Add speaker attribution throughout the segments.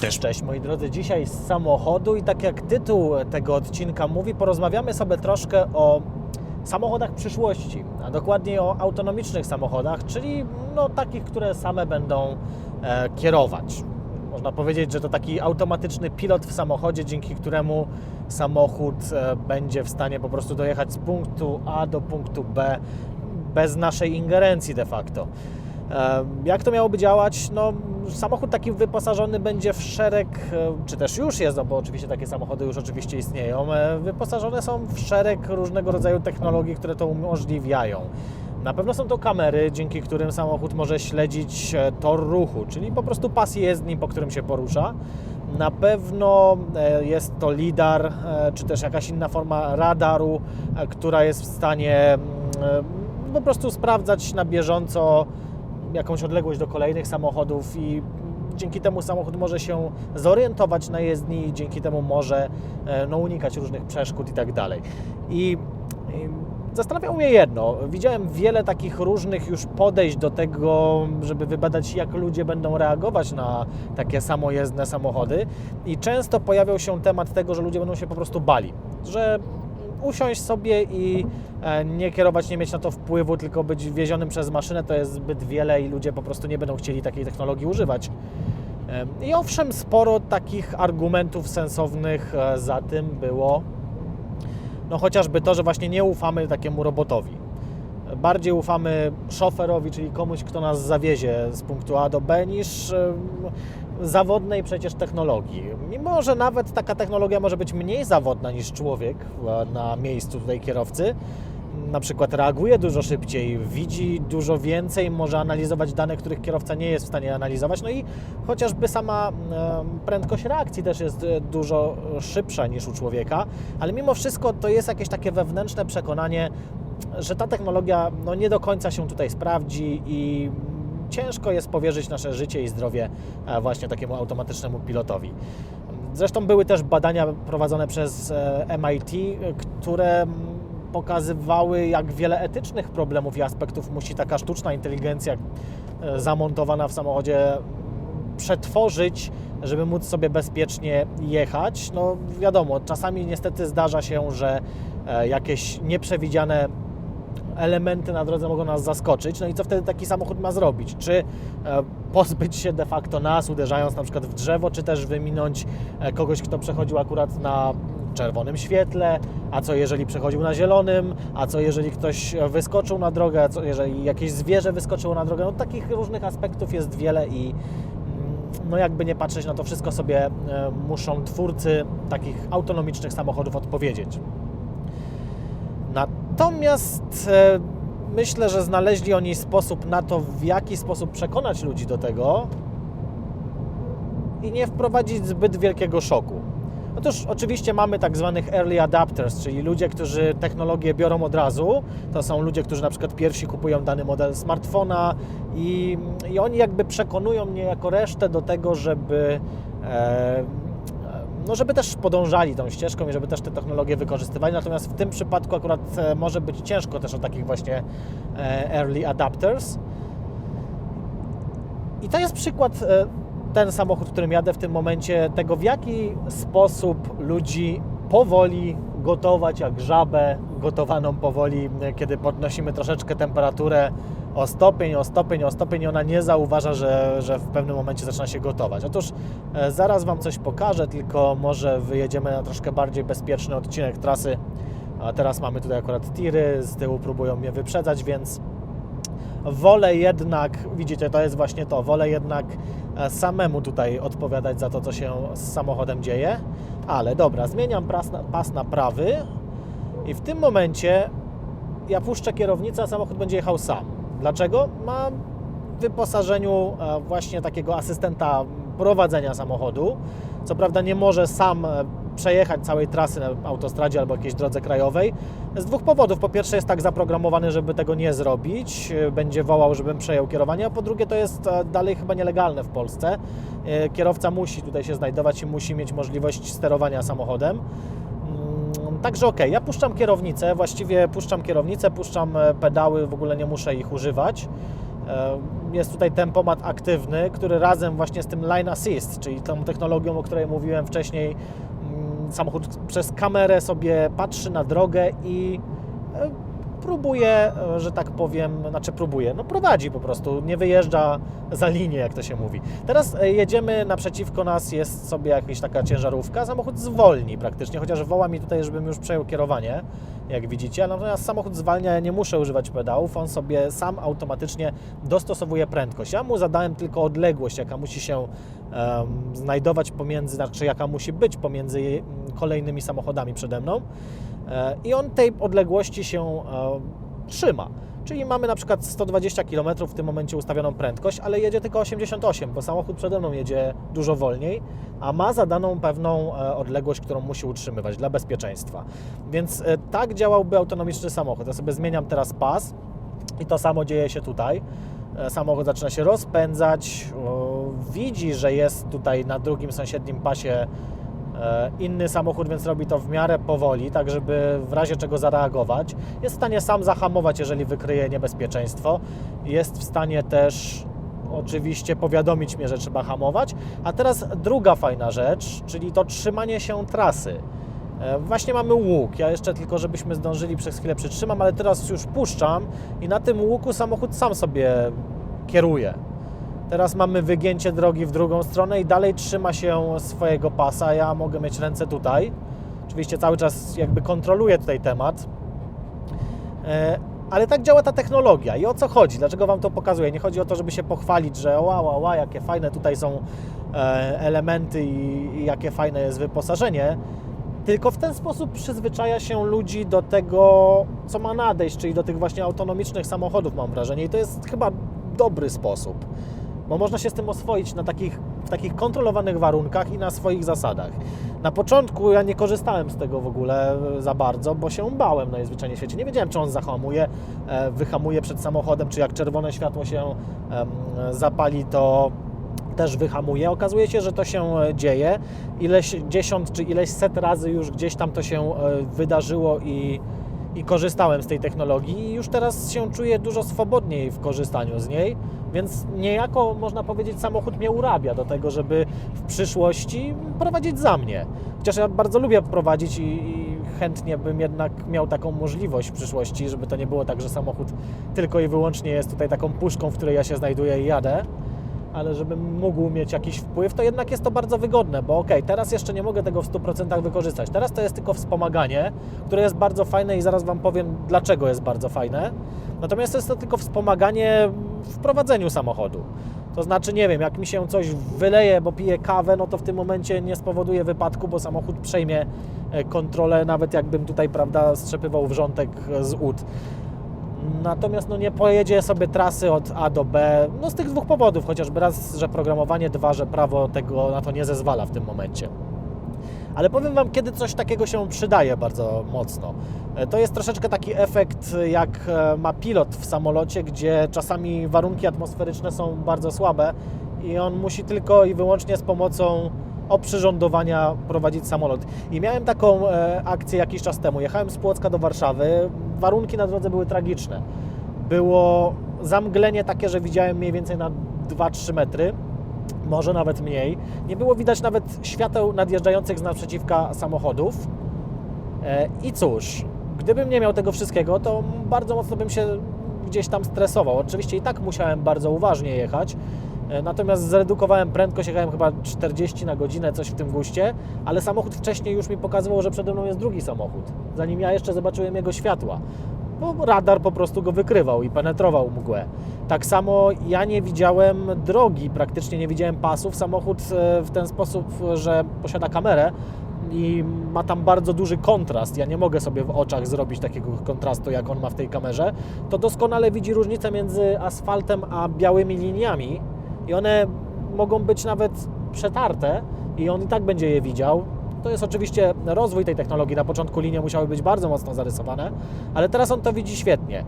Speaker 1: Też
Speaker 2: Cześć moi drodzy, dzisiaj z samochodu i tak jak tytuł tego odcinka mówi, porozmawiamy sobie troszkę o samochodach przyszłości, a dokładniej o autonomicznych samochodach, czyli no, takich, które same będą e, kierować. Można powiedzieć, że to taki automatyczny pilot w samochodzie, dzięki któremu samochód e, będzie w stanie po prostu dojechać z punktu A do punktu B bez naszej ingerencji de facto. Jak to miałoby działać? No, samochód taki wyposażony będzie w szereg, e, czy też już jest, no bo oczywiście takie samochody już oczywiście istnieją, e, wyposażone są w szereg różnego rodzaju technologii, które to umożliwiają. Na pewno są to kamery, dzięki którym samochód może śledzić e, tor ruchu, czyli po prostu pas jezdni, po którym się porusza. Na pewno jest to lidar, czy też jakaś inna forma radaru, która jest w stanie mm, po prostu sprawdzać na bieżąco jakąś odległość do kolejnych samochodów i dzięki temu samochód może się zorientować na jezdni dzięki temu może e, no, unikać różnych przeszkód i tak dalej. I zastanawiało mnie jedno. Widziałem wiele takich różnych już podejść do tego, żeby wybadać, jak ludzie będą reagować na takie samojezdne samochody. I często pojawiał się temat tego, że ludzie będą się po prostu bali, że usiąść sobie i e, nie kierować, nie mieć na to wpływu, tylko być wiezionym przez maszynę, to jest zbyt wiele i ludzie po prostu nie będą chcieli takiej technologii używać. Em, I owszem, sporo takich argumentów sensownych e, za tym było. No chociażby to, że właśnie nie ufamy takiemu robotowi. Bardziej ufamy szoferowi, czyli komuś, kto nas zawiezie z punktu A do B, niż zawodnej przecież technologii. Mimo, że nawet taka technologia może być mniej zawodna niż człowiek na miejscu tutaj kierowcy, na przykład reaguje dużo szybciej, widzi dużo więcej, może analizować dane, których kierowca nie jest w stanie analizować. No i chociażby sama prędkość reakcji też jest e, dużo szybsza niż u człowieka, ale mimo wszystko to jest jakieś takie wewnętrzne przekonanie, że ta technologia no, nie do końca się tutaj sprawdzi i ciężko jest powierzyć nasze życie i zdrowie e, właśnie takiemu automatycznemu pilotowi. Zresztą były też badania prowadzone przez e, MIT, które pokazywały, jak wiele etycznych problemów i aspektów musi taka sztuczna inteligencja e, zamontowana w samochodzie przetworzyć, żeby móc sobie bezpiecznie jechać. No wiadomo, czasami niestety zdarza się, że jakieś nieprzewidziane elementy na drodze mogą nas zaskoczyć. No i co wtedy taki samochód ma zrobić? Czy e, pozbyć się de facto nas, uderzając na przykład w drzewo, czy też wyminąć e, kogoś, kto przechodził akurat na czerwonym świetle, a co jeżeli przechodził na zielonym, a co jeżeli ktoś wyskoczył na drogę, a co jeżeli jakieś zwierzę wyskoczyło na drogę. No takich różnych aspektów jest wiele i mm, no jakby nie patrzeć na to wszystko sobie e, muszą twórcy takich autonomicznych samochodów odpowiedzieć. Natomiast e, myślę, że znaleźli oni sposób na to, w jaki sposób przekonać ludzi do tego i nie wprowadzić zbyt wielkiego szoku. Otóż oczywiście mamy tak zwanych early adapters, czyli ludzie, którzy technologię biorą od razu. To są ludzie, którzy na przykład pierwsi kupują dany model smartfona i, i oni jakby przekonują mnie jako resztę do tego, żeby e, no żeby też podążali tą ścieżką i żeby też te technologie wykorzystywali. Natomiast w tym przypadku akurat e, może być ciężko też o takich właśnie e, early adapters. I to jest przykład, e, ten samochód, którym jadę w tym momencie, tego w jaki sposób ludzi powoli gotować jak żabę gotowaną powoli, kiedy podnosimy troszeczkę temperaturę o stopień, o stopień, o stopień i ona nie zauważa, że, że w pewnym momencie zaczyna się gotować. Otóż e, zaraz Wam coś pokażę, tylko może wyjedziemy na troszkę bardziej bezpieczny odcinek trasy. A teraz mamy tutaj akurat tiry, z tyłu próbują mnie wyprzedzać, więc wolę jednak, widzicie, to jest właśnie to, wolę jednak e, samemu tutaj odpowiadać za to, co się z samochodem dzieje. Ale dobra, zmieniam pas na, pas na prawy i w tym momencie ja puszczę kierownicę, a samochód będzie jechał sam. Dlaczego? Ma w wyposażeniu e, właśnie takiego asystenta prowadzenia samochodu. Co prawda nie może sam e, przejechać całej trasy na autostradzie albo jakiejś drodze krajowej. Z dwóch powodów. Po pierwsze jest tak zaprogramowany, żeby tego nie zrobić. E, Będzie wołał, żebym przejął kierowanie, a po drugie to jest e, dalej chyba nielegalne w Polsce. E, Kierowca musi tutaj się znajdować i musi mieć możliwość sterowania samochodem. Mm, Także ok, ja puszczam kierownicę, właściwie puszczam kierownicę, puszczam pedały, w ogóle nie muszę ich używać. Jest tutaj tempomat aktywny, który razem właśnie z tym line assist, czyli tą technologią, o której mówiłem wcześniej, samochód przez kamerę sobie patrzy na drogę i e, próbuje, e, że tak powiem, znaczy próbuje, no prowadzi po prostu, nie wyjeżdża za linię, jak to się mówi. Teraz e, jedziemy, naprzeciwko nas jest sobie jakaś taka ciężarówka, samochód zwolni praktycznie, chociaż woła mi tutaj, żebym już przejął kierowanie, jak widzicie, natomiast samochód zwalnia, ja nie muszę używać pedałów, on sobie sam automatycznie dostosowuje prędkość. Ja mu zadałem tylko odległość, jaka musi się znajdować pomiędzy, znaczy jaka musi być pomiędzy mm, kolejnymi samochodami przede mną. E, i on tej odległości się e, trzyma. Czyli mamy na przykład 120 km w tym momencie ustawioną prędkość, ale jedzie tylko 88, bo samochód przede mną jedzie dużo wolniej, a ma zadaną pewną e, odległość, którą musi utrzymywać dla bezpieczeństwa. Więc tak działałby autonomiczny samochód. Ja sobie zmieniam teraz pas i to samo dzieje się tutaj. Samochód zaczyna się rozpędzać, widzi, że jest tutaj na drugim sąsiednim pasie e, inny samochód, więc robi to w miarę powoli, tak żeby w razie czego zareagować. Jest w stanie sam zahamować, jeżeli wykryje niebezpieczeństwo. Jest w stanie też oczywiście powiadomić mnie, że trzeba hamować. A teraz druga fajna rzecz, czyli to trzymanie się trasy. E, Właśnie mamy łuk. Ja jeszcze tylko, żebyśmy zdążyli przez chwilę przytrzymam, ale teraz już puszczam i na tym łuku samochód sam sobie kieruje. Teraz mamy wygięcie drogi w drugą stronę i dalej trzyma się swojego pasa. Ja mogę mieć ręce tutaj. Oczywiście cały czas jakby kontroluję tutaj temat. E, Ale tak działa ta technologia. I o co chodzi? Dlaczego Wam to pokazuję? Nie chodzi o to, żeby się pochwalić, że wow, wow, wow jakie fajne tutaj są e, elementy i jakie fajne jest wyposażenie. Tylko w ten sposób przyzwyczaja się ludzi do tego, co ma nadejść, czyli do tych właśnie autonomicznych samochodów, mam wrażenie. I to jest chyba dobry sposób, bo można się z tym oswoić na takich, w takich kontrolowanych warunkach i na swoich zasadach. Na początku ja nie korzystałem z tego w ogóle za bardzo, bo się bałem najzwyczajniej w świecie. Nie wiedziałem, czy on zahamuje, e, wyhamuje przed samochodem, czy jak czerwone światło się zapali, to też wyhamuje. Okazuje się, że to się e, dzieje. Ileś dziesiąt czy ileś set razy już gdzieś tam to się e, wydarzyło i, i korzystałem z tej technologii i już teraz się czuję dużo swobodniej w korzystaniu z niej, więc niejako można powiedzieć samochód mnie urabia do tego, żeby w przyszłości prowadzić za mnie. Chociaż ja bardzo lubię prowadzić i, chętnie bym jednak miał taką możliwość w przyszłości, żeby to nie było tak, że samochód tylko i wyłącznie jest tutaj taką puszką, w której ja się znajduję i jadę ale żebym mógł mieć jakiś wpływ, to jednak jest to bardzo wygodne, bo okej, teraz jeszcze nie mogę tego w 100% wykorzystać. Teraz to jest tylko wspomaganie, które jest bardzo fajne i zaraz Wam powiem, dlaczego jest bardzo fajne. Natomiast jest to tylko wspomaganie w prowadzeniu samochodu. To znaczy, nie wiem, jak mi się coś wyleje, bo piję kawę, no to w tym momencie nie spowoduje wypadku, bo samochód przejmie e, kontrolę, nawet jakbym tutaj, prawda, strzepywał wrzątek z ud. Natomiast no, nie pojedzie sobie trasy od A do B, no z tych dwóch powodów, chociażby raz, że programowanie, dwa, że prawo tego na to nie zezwala w tym momencie. Ale powiem Wam, kiedy coś takiego się przydaje bardzo mocno. E, To jest troszeczkę taki efekt, jak e, ma pilot w samolocie, gdzie czasami warunki atmosferyczne są bardzo słabe i on musi tylko i wyłącznie z pomocą oprzyrządowania prowadzić samolot. I miałem taką e, akcję jakiś czas temu. Jechałem z Płocka do Warszawy. Warunki na drodze były tragiczne. Było zamglenie takie, że widziałem mniej więcej na 2-3 metry może nawet mniej. Nie było widać nawet świateł nadjeżdżających z naprzeciwka samochodów. E, I cóż, gdybym nie miał tego wszystkiego, to bardzo mocno bym się gdzieś tam stresował. Oczywiście i tak musiałem bardzo uważnie jechać. E, Natomiast zredukowałem prędkość, jechałem chyba 40 na godzinę, coś w tym guście, ale samochód wcześniej już mi pokazywał, że przede mną jest drugi samochód, zanim ja jeszcze zobaczyłem jego światła bo radar po prostu go wykrywał i penetrował mgłę. Tak samo ja nie widziałem drogi, praktycznie nie widziałem pasów. Samochód e, w ten sposób, że posiada kamerę i ma tam bardzo duży kontrast. Ja nie mogę sobie w oczach zrobić takiego kontrastu, jak on ma w tej kamerze. To doskonale widzi różnicę między asfaltem a białymi liniami i one mogą być nawet przetarte i on i tak będzie je widział. To jest oczywiście rozwój tej technologii. Na początku linie musiały być bardzo mocno zarysowane, ale teraz on to widzi świetnie.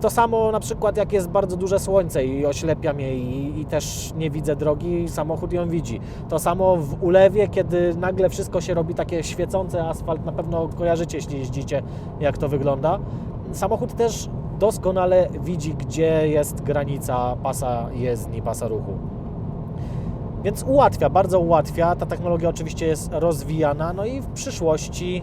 Speaker 2: To samo na przykład jak jest bardzo duże słońce i oślepia mnie i, i też nie widzę drogi, samochód ją widzi. To samo w ulewie, kiedy nagle wszystko się robi takie świecące asfalt, na pewno kojarzycie, jeśli jeździcie, jak to wygląda. Samochód też doskonale widzi, gdzie jest granica pasa jezdni, pasa ruchu. Więc ułatwia, bardzo ułatwia. Ta technologia oczywiście jest rozwijana, no i w przyszłości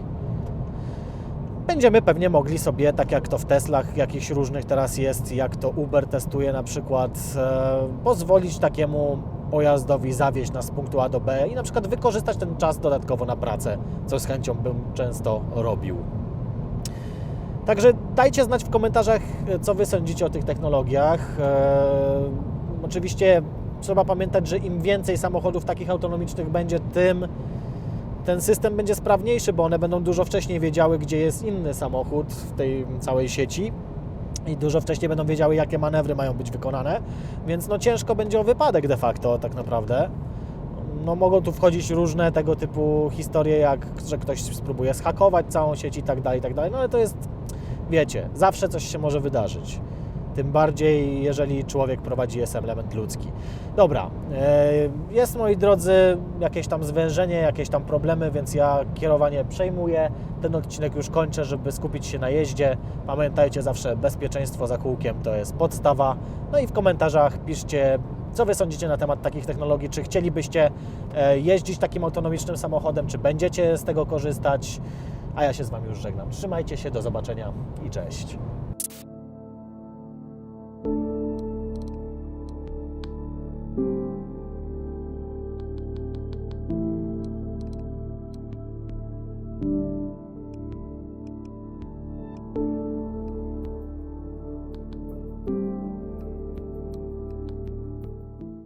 Speaker 2: będziemy pewnie mogli sobie, tak jak to w Teslach jakichś różnych teraz jest, jak to Uber testuje na przykład, e, pozwolić takiemu pojazdowi zawieźć nas z punktu A do B i na przykład wykorzystać ten czas dodatkowo na pracę, co z chęcią bym często robił. Także dajcie znać w komentarzach, co Wy sądzicie o tych technologiach. E, oczywiście trzeba pamiętać, że im więcej samochodów takich autonomicznych będzie, tym ten system będzie sprawniejszy, bo one będą dużo wcześniej wiedziały, gdzie jest inny samochód w tej całej sieci i dużo wcześniej będą wiedziały, jakie manewry mają być wykonane, więc no ciężko będzie o wypadek de facto tak naprawdę. No mogą tu wchodzić różne tego typu historie, jak że ktoś spróbuje zhakować całą sieć i tak dalej, i tak dalej, no ale to jest, wiecie, zawsze coś się może wydarzyć. Tym bardziej, jeżeli człowiek prowadzi, jest element ludzki. Dobra, e, jest moi drodzy jakieś tam zwężenie, jakieś tam problemy, więc ja kierowanie przejmuję. Ten odcinek już kończę, żeby skupić się na jeździe. Pamiętajcie zawsze, bezpieczeństwo za kółkiem to jest podstawa. No i w komentarzach piszcie, co Wy sądzicie na temat takich technologii. Czy chcielibyście e, jeździć takim autonomicznym samochodem, czy będziecie z tego korzystać? A ja się z Wami już żegnam. Trzymajcie się, do zobaczenia i cześć.